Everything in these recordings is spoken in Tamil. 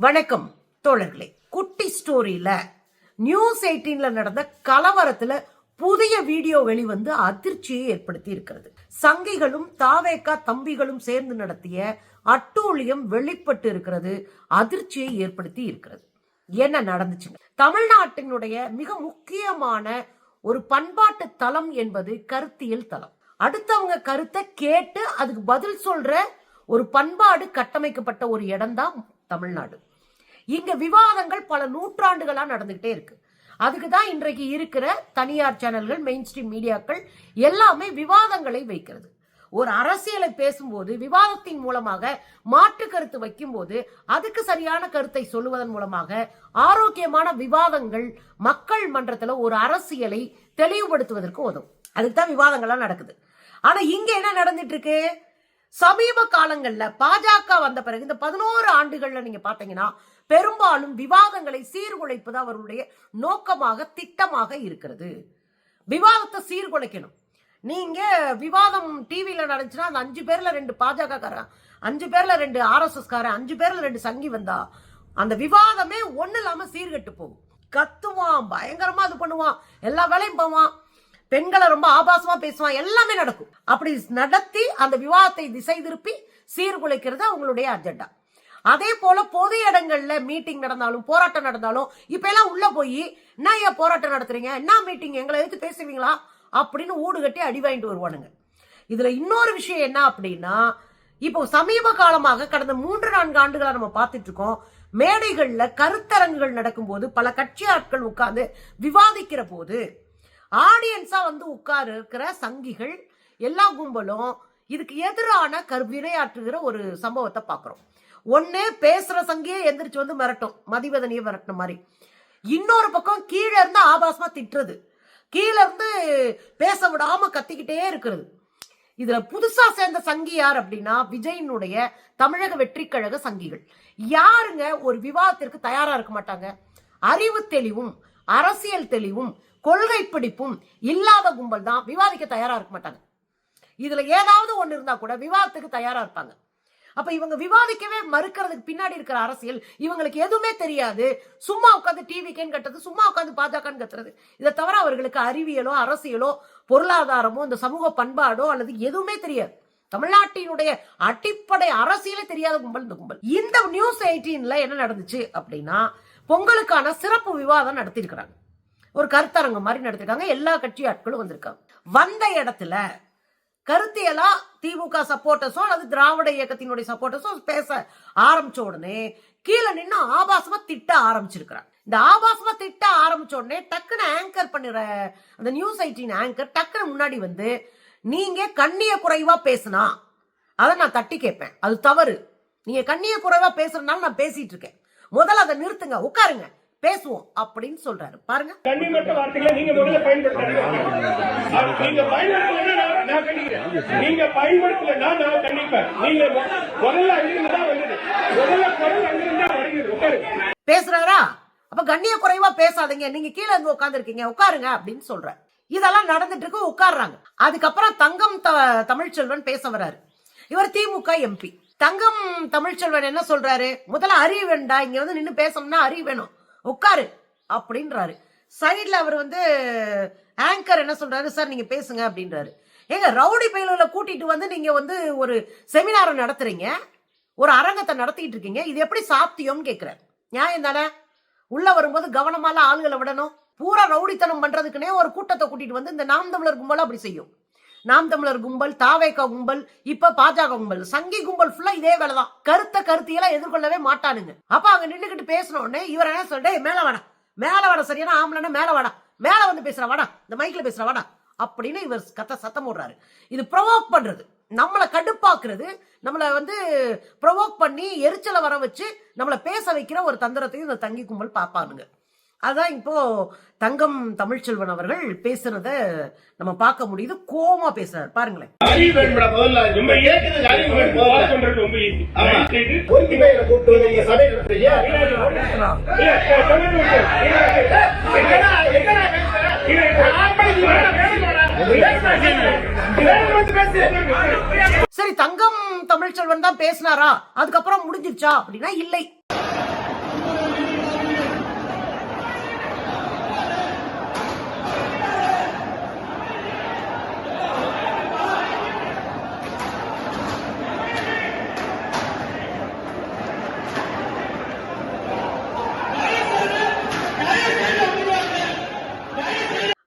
வணக்கம் தோழர்களே. குட்டி ஸ்டோரியில நியூஸ் எயிட்டீன்ல நடந்த கலவரத்துல புதிய வீடியோ வெளிவந்து அதிர்ச்சியை ஏற்படுத்தி இருக்கிறது. சங்கிகளும் தாவேக்கா தம்பிகளும் சேர்ந்து நடத்திய அட்டூழியம் வெளிப்பட்டு இருக்கிறது அதிர்ச்சியை ஏற்படுத்தி இருக்கிறது. என்ன நடந்துச்சுங்க? தமிழ்நாட்டினுடைய மிக முக்கியமான ஒரு பண்பாட்டு தலம் என்பது கருத்தியல் தலம். அடுத்தவங்க கருத்தை கேட்டு அதுக்கு பதில் சொல்ற ஒரு பண்பாடு கட்டமைக்கப்பட்ட ஒரு இடம்தான் தமிழ்நாடு. இங்க விவாதங்கள் பல நூற்றாண்டுகளா நடந்துகிட்டே இருக்கு. அதுக்கு தான் இன்றைக்கு இருக்கிற தனியார் சேனல்கள் மெயின் ஸ்ட்ரீம் மீடியாக்கள் எல்லாமே விவாதங்களை வைக்கிறது. ஒரு அரசியலை பேசும்போது விவாதத்தின் மூலமாக மாற்று கருத்து வைக்கும்போது அதுக்கு சரியான கருத்தை சொல்லுவதன் மூலமாக ஆரோக்கியமான விவாதங்கள் மக்கள் மன்றத்துல ஒரு அரசியலை தெளிவுபடுத்துவதற்கு உதவும். அதுக்கு தான் விவாதங்கள்லாம் நடக்குது. ஆனா இங்க என்ன நடந்துட்டு இருக்கு சமீப காலங்கள்ல பாஜக வந்த பிறகு இந்த பதினோரு ஆண்டுகள்ல நீங்க பாத்தீங்கன்னா பெரும்பாலும் விவாதங்களை சீர்குலைப்பது அவர்களுடைய நோக்கமாக திட்டமாக இருக்கிறது. விவாதத்தை சீர்குலைக்கணும். நீங்க விவாதம் டிவியில நடந்துச்சுன்னா அந்த அஞ்சு பேர்ல ரெண்டு பாஜக காரன் அஞ்சு பேர்ல ரெண்டு ஆர்எஸ்எஸ் காரன் அஞ்சு பேர்ல ரெண்டு சங்கி வந்தா அந்த விவாதமே ஒண்ணு இல்லாம சீர்கெட்டு போகும். கத்துவான் பயங்கரமா இது பண்ணுவான் எல்லா வேலையும் போவான் பெண்களை ரொம்ப ஆபாசமா பேசுவான் எல்லாமே நடக்கும். அப்படி நடத்தி அந்த விவாதத்தை திசை திருப்பி சீர்குலைக்கிறது அவங்களுடைய அஜெண்டா அதே போல பொது இடங்கள்ல மீட்டிங் நடந்தாலும் போராட்டம் நடந்தாலும் இப்ப எல்லாம் உள்ள போய் என்ன ஏன் போராட்டம் நடத்துறீங்க? என்ன மீட்டிங் எங்களை எதிர்த்து பேசுவீங்களா? அப்படின்னு ஊடு கட்டி அடி வாங்கிட்டு வருவானுங்க. இதுல இன்னொரு விஷயம் என்ன அப்படின்னா இப்போ சமீப காலமாக கடந்த மூன்று நான்கு ஆண்டுகளா நம்ம பார்த்துட்டு இருக்கோம் மேடைகள்ல கருத்தரங்குகள் நடக்கும்போது பல கட்சி ஆட்கள் உட்கார்ந்து விவாதிக்கிற போது ஆடியன்ஸா வந்து உட்காரு இருக்கிற சங்கிகள் எல்லா கும்பலும் இதுக்கு எதிரான கரு வினையாற்றுகிற ஒரு சம்பவத்தை பார்க்குறோம். ஒண்ணு பேசுற சங்கியே எந்திரிச்சு வந்து மிரட்டும். மதிவதனியை மிரட்டின மாதிரி. இன்னொரு பக்கம் கீழே இருந்து ஆபாசமா திட்டுறது. கீழே இருந்து பேச விடாம கத்திக்கிட்டே இருக்கிறது. இதுல புதுசா சேர்ந்த சங்கி யார் அப்படின்னா விஜயினுடைய தமிழக வெற்றி கழக சங்கிகள். யாருங்க ஒரு விவாதத்திற்கு தயாரா இருக்க மாட்டாங்க? அறிவு தெளிவும் அரசியல் தெளிவும் கொள்கை பிடிப்பும் இல்லாத கும்பல் தான். விவாதிக்க தயாரா இருக்க மாட்டாங்க. இதுல ஏதாவது ஒன்று இருந்தா கூட விவாதத்துக்கு தயாரா இருப்பாங்க. அப்ப இவங்க விவாதிக்கவே மறுக்கிறதுக்கு பின்னாடி இருக்கிற அரசியல் இவங்களுக்கு எதுவுமே தெரியாது. சும்மா உட்காந்து டிவிக்கேன்னு கட்டுறது சும்மா உட்காந்து பாஜகன்னு கத்துறது இதை தவிர அவர்களுக்கு அறிவியலோ அரசியலோ பொருளாதாரமோ இந்த சமூக பண்பாடோ அல்லது எதுவுமே தெரியாது. தமிழ்நாட்டினுடைய அடிப்படை அரசியலே தெரியாத கும்பல் இந்த கும்பல். இந்த நியூஸ் எயிட்டீன்ல என்ன நடந்துச்சு அப்படின்னா பொங்கலுக்கான சிறப்பு விவாதம் நடத்தியிருக்கிறாங்க. ஒரு கருத்தரங்கம் மாதிரி நடத்திருக்காங்க எல்லா கட்சி ஆட்களும் வந்திருக்காங்க. வந்த இடத்துல கருத்தியலா திமுக சப்போர்ட்டர்ஸோ அல்லது திராவிட இயக்கத்தினுடைய சப்போர்ட்டர்ஸோ பேச ஆரம்பிச்ச உடனே கீழே நின்று ஆபாசமா திட்ட ஆரம்பிச்சிருக்கிறார். இந்த ஆபாசமா திட்ட ஆரம்பிச்ச உடனே டக்குன்னு ஆங்கர் பண்ணுற அந்த நியூஸ் ஐட்டின் ஆங்கர் டக்குன்னு முன்னாடி வந்து நீங்க கண்ணிய குறைவா பேசுனா. அதை நான் தட்டி கேட்பேன். அது தவறு. நீங்க கண்ணிய குறைவா பேசுறதுனால நான் பேசிட்டு இருக்கேன். முதல்ல அதை நிறுத்துங்க உட்காருங்க பேசுவோம் அப்படின்னு சொல்றாரு. பாருங்க. நீங்க நான் நான் கண்டிக்கிறேன். நீங்க நான் கண்டிப்பேன். நீங்க முதல்ல அங்கிருந்து தான் வந்தது. முதல்ல குரல் அங்கிருந்து தான் வருகிறது உட்காருங்க பேசுறாரா? அப்ப கண்ணிய குறைவா பேசாதீங்க. நீங்க கீழே இருந்து உட்காந்துருக்கீங்க உட்காருங்க அப்படின்னு சொல்றாரு இதெல்லாம் நடந்துட்டு இருக்கு உட்கார்றாங்க. அதுக்கப்புறம் தங்கம் த- தமிழ்ச்செல்வன் பேச வர்றாரு. இவர் திமுக எம்பி. தங்கம் தமிழ்ச்செல்வன் என்ன சொல்றாரு? முதல்ல அறிவு வேண்டா. இங்க வந்து நின்னு பேசணும்னா அறிவு வேணும். உட்காரு அப்படின்றாரு. சைடில் அவர் வந்து ஆங்கர் என்ன சொல்றாரு? சார் நீங்க பேசுங்க அப்படின்றாரு. ஏங்க ரவுடி பயிலுல கூட்டிட்டு வந்து நீங்க வந்து ஒரு செமினாரை நடத்துறீங்க. ஒரு அரங்கத்தை நடத்திட்டு இருக்கீங்க. இது எப்படி சாத்தியம்னு கேக்குறாரு. நியாயம் தானே? உள்ள வரும்போது கவனமால ஆளுகளை விடணும். பூரா ரவுடித்தனம் பண்றதுக்குனே ஒரு கூட்டத்தை கூட்டிட்டு வந்து இந்த நாம் தமிழர் கும்பல் அப்படி செய்யும். நாம் தமிழர் கும்பல் தாவேக்கா கும்பல் இப்ப பாஜக கும்பல் சங்கி கும்பல் ஃபுல்லா இதே வேலைதான். கருத்த கருத்தியெல்லாம் எதிர்கொள்ளவே மாட்டானுங்க. அப்ப அங்க நின்றுகிட்டு பேசின உடனே இவர் என்ன சொல்ற? மேல வாடா. மேல வாடா சரியான ஆம்பளைன்னா மேல வாடா. மேல வந்து பேசுற வாடா. இந்த மைக்ல பேசுற வாடா. அப்படின்னு இவர் கத்த சத்தம் போடுறாரு இது ப்ரொவோக் பண்றது நம்மளை கடுப்பாக்குறது நம்மளை வந்து ப்ரொவோக் பண்ணி எரிச்சலை வர வச்சு நம்மளை பேச வைக்கிற ஒரு தந்திரத்தையும் இந்த தங்கி கும்பல் பார்ப்பானுங்க அதான் இப்போ தங்கம் தமிழ்ச்செல்வன் அவர்கள் பேசுறத நம்ம பார்க்க முடியுது கோமா பேசுறாரு பாருங்களேன் அறிவு சரி தங்கம் தமிழ்ச்செல்வன் தான் பேசினாரா? அதுக்கப்புறம் முடிஞ்சிருச்சா? அப்படின்னா இல்லை.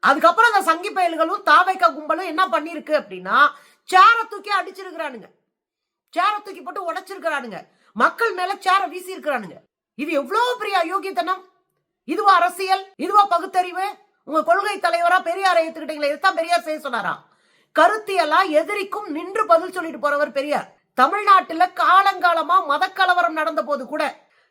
அதுக்கப்புறம் அந்த சங்கி பயல்களும் தாவைக்கா கும்பலும் என்ன பண்ணிருக்கு அப்படின்னா சேர தூக்கி அடிச்சிருக்கிறானுங்க. சேர தூக்கி போட்டு உடைச்சிருக்கிறானுங்க. மக்கள் மேல சேர வீசி இருக்கிறானுங்க இது எவ்வளவு பெரிய அயோக்கியத்தனம்? இதுவா அரசியல்? இதுவா பகுத்தறிவு? உங்க கொள்கை தலைவரா பெரியாரை ஏத்துக்கிட்டீங்களா இதுதான் பெரியார் செய்ய சொன்னாரா கருத்தியலா எதிரிக்கும் நின்று பதில் சொல்லிட்டு போறவர் பெரியார். தமிழ்நாட்டுல காலங்காலமா மதக்கலவரம் நடந்த போது கூட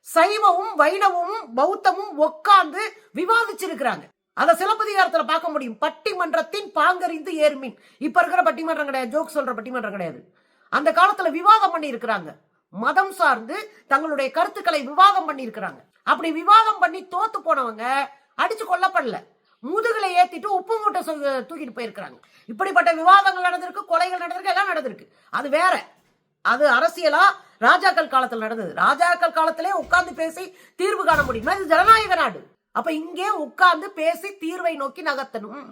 சைவமும் வைணவமும் பௌத்தமும் உட்கார்ந்து விவாதிச்சிருக்கிறாங்க. அதை சிலப்பதிகாரத்துல பார்க்க முடியும். பட்டிமன்றத்தின் பாங்கறிந்து ஏர்மீன் இப்ப இருக்கிற பட்டிமன்றம் கிடையாது. ஜோக் சொல்ற பட்டிமன்றம் கிடையாது. அந்த காலத்துல விவாதம் பண்ணி இருக்கிறாங்க மதம் சார்ந்து தங்களுடைய கருத்துக்களை விவாதம் பண்ணி இருக்கிறாங்க அப்படி விவாதம் பண்ணி தோத்து போனவங்க அடிச்சு கொல்லப்படல. முதுகுல ஏத்திட்டு உப்பு மூட்டை தூக்கிட்டு போயிருக்கிறாங்க. இப்படிப்பட்ட விவாதங்கள் நடந்திருக்கு கொலைகள் நடந்திருக்கு எல்லாம் நடந்திருக்கு. அது வேற. அது அரசியலா ராஜாக்கள் காலத்தில் நடந்தது. ராஜாக்கள் காலத்திலே உட்கார்ந்து பேசி தீர்வு காண முடியுமா? இது ஜனநாயக நாடு. அப்ப இங்கே உட்கார்ந்து பேசி தீர்வை நோக்கி நகர்த்தணும்.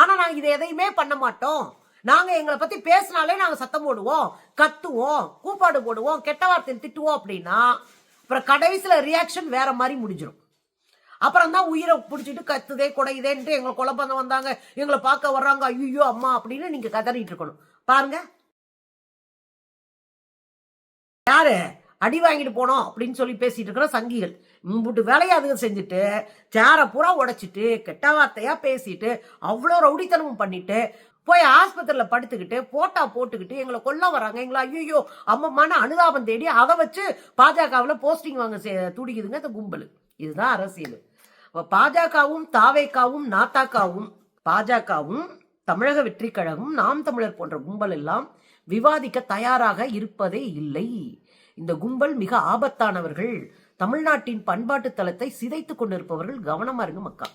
ஆனா நாங்க இதை எதையுமே பண்ண மாட்டோம். நாங்க எங்களை பத்தி பேசினாலே நாங்க சத்தம் போடுவோம் கத்துவோம் கூப்பாடு போடுவோம் கெட்ட வார்த்தையில் திட்டுவோம் அப்படின்னா அப்புறம் கடைசியில ரியாக்ஷன் வேற மாதிரி முடிஞ்சிடும் அப்புறம் தான் உயிரை பிடிச்சிட்டு கத்துதே குடையுதேன்ட்டு எங்களை குழப்பம் வந்தாங்க எங்களை பார்க்க வர்றாங்க ஐயோ அம்மா அப்படின்னு நீங்க கதறிட்டு இருக்கணும். பாருங்க. யாரு? அடி வாங்கிட்டு போனோம் அப்படின்னு சொல்லி பேசிட்டு இருக்கிற சங்கிகள். இம்புட்டு வேலையை அதுங்க செஞ்சுட்டு சேரை பூரா உடைச்சிட்டு கெட்ட வார்த்தையா பேசிட்டு அவ்வளோ ரவுடித்தனமும் பண்ணிட்டு போய் ஆஸ்பத்திரியில் படுத்துக்கிட்டு போட்டா போட்டுக்கிட்டு எங்களை கொல்ல வராங்க. எங்களை ஐயோ அம்மம்மான அனுதாபம் தேடி அதை வச்சு பாஜகவில் போஸ்டிங் வாங்க சே- துடிக்குதுங்க இந்த கும்பல். இதுதான் அரசியல். பாஜகவும் தாவேக்காவும் நாத்தாக்காவும் பாஜகவும் தமிழக வெற்றி கழகம் நாம் தமிழர் போன்ற கும்பல் எல்லாம் விவாதிக்க தயாராக இருப்பதே இல்லை. இந்த கும்பல் மிக ஆபத்தானவர்கள். தமிழ்நாட்டின் பண்பாட்டு தளத்தை சிதைத்துக் கொண்டிருப்பவர்கள் கவனமா இருங்க மக்கா.